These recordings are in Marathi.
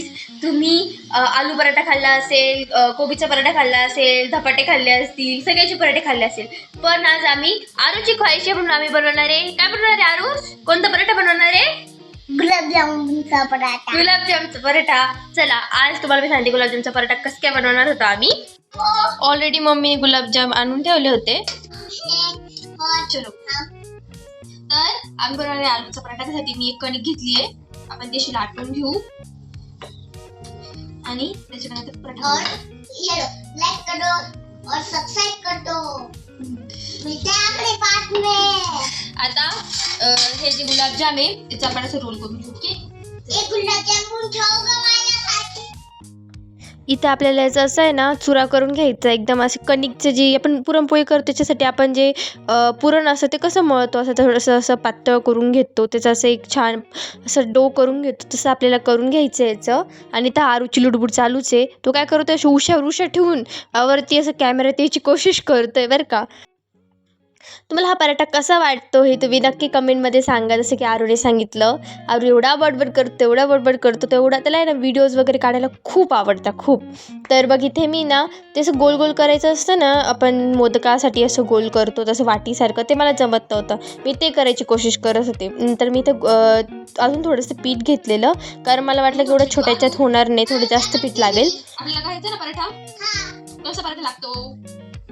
नक्कीच तुम्ही आलू पराठा खाल्ला असेल कोबीचा पराठा खाल्ला असेल धपाटे खाल्ले असतील सगळ्याचे पराठे खाल्ले असेल. पण आज आम्ही आरूची ख्वाहिशी म्हणून आम्ही बनवणार आहे. काय बनवणार आहे आरू? कोणता पराठा बनवणार आहे? गुलाबजामुनचा पराठा. गुलाबजामचा पराठा. चला आज तुम्हाला मी सांगते गुलाबजामचा पराठा कसं काय बनवणार होता आम्ही. ऑलरेडी मम्मी गुलाबजाम आणून ठेवले होते. चलो. तर आम्ही बनवणार आहे आलूचा पराठा. त्यासाठी मी एक कणिक घेतली आहे. आपण ती अशी लाटून घेऊ. आणि त्याच्यानंतर और ये लाइक कर दो और सब्सक्राइब कर। दो मिलते हैं अगले पार्ट में। आता हे जे गुलाबजाम आहे त्याचं आपण असं रोल करून घेऊ ओके एक गुलाबजामुन इथं आपल्याला याचं असं आहे ना चुरा करून घ्यायचं. एकदम असं कणिकचं जे आपण पुरणपोळी करतो त्याच्यासाठी आपण जे पुरण असं ते कसं मळतो? असं थोडंसं असं पातळ करून घेतो. त्याचं असं एक छान असं डो करून घेतो. तसं आपल्याला करून घ्यायचं याचं. आणि त्या आरूची लुडबुड चालूच आहे. तो काय करतो अशी उशा उशा ठेवून वरती असं कॅमेरा त्याची कोशिश करतोय बरं का. तुम्हाला हा पराठा कसा वाटतो हे तुम्ही नक्की कमेंटमध्ये सांगा. जसं की आरूने सांगितलं आरू एवढा बडबड करतो एवढा बडबड करतो तेवढा त्याला आहे ना व्हिडिओज वगैरे काढायला खूप आवडतात खूप. तर बघ इथे मी ना ते असं गोल गोल करायचं असतं ना आपण मोदकासाठी असं गोल करतो तसं वाटीसारखं ते मला जमत नव्हतं. मी ते करायची कोशिश करत होते. नंतर मी इथं अजून थोडंसं पीठ घेतलेलं कारण मला वाटलं की एवढं छोट्याच्यात होणार नाही थोडं जास्त पीठ लागेल. आपल्याला खायचं ना पराठा? हाँ. कसा पराठा लागतो?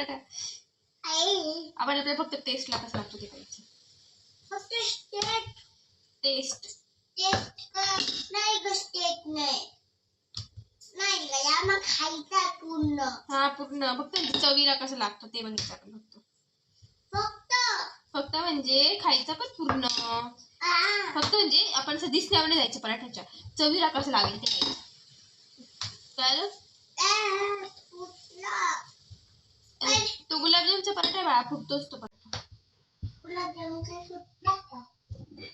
पराठा आई. आपण आपल्याला फक्त टेस्टला कसं लागतो ते पाहिजे टेस्ट टेस्ट नाही नाही. मग खायचा पूर्ण. हा पूर्ण. फक्त चवीला कसं लागतो ते बघितलं आपण फक्त फक्त. फक्त म्हणजे खायचं पण पूर्ण? फक्त म्हणजे आपण असं दिसण्यावर जायचं पराठ्याच्या. चवीला कसं लागेल ते खायचं. आणि तो गुलाबजामचा पराठा बाळा फुटतोच तो पराठा?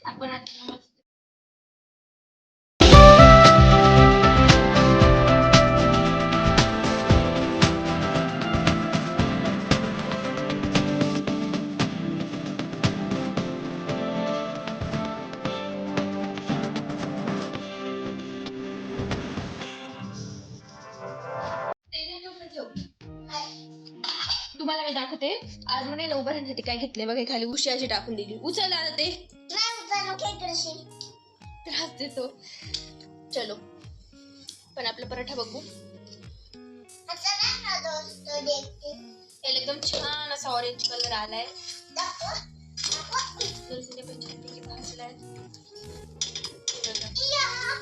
आपण आता तुम्हाला मी दाखवते. आज म्हणे ना उभारण्यासाठी काय घेतले बघा खाली उशी अशी टाकून दिली. उचल आता ते? त्रास देतो. चलो. पण आपला पराठा बघू. चला ना दोस्त देखते. याला एकदम छान असा ऑरेंज कलर आलाय.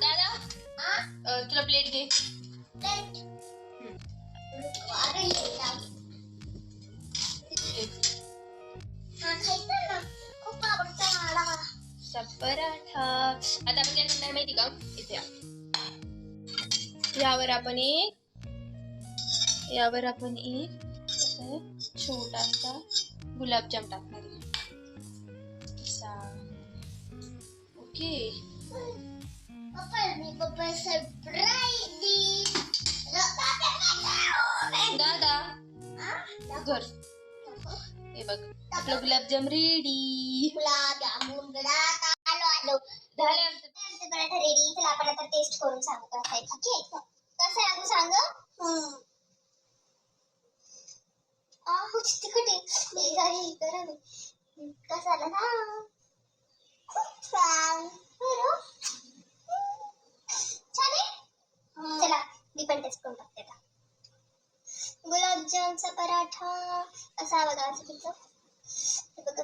दादा तुला प्लेट घे. पराठा. आता आपण काय करणार माहिती का? इथे यावर आपण एक यावर आपण एक छोटासा गुलाबजाम टाकणार ओके. दादा घर हे बघ आपलं गुलाबजाम रेडी गुलाबजाम झाले आमचं आमचे पराठा रेडी चला आपण आता टेस्ट करून सांगू कसा आहे ठीक आहे कसं आहे अगं सांग हम्म. आहो, तिखट आहे. आहे, गरम आहे. कसा आला ना खूप छान बरं. छान आहे चला मी पण टेस्ट करून आता. गुलाबजामचा पराठा असा बघा असं हे बघा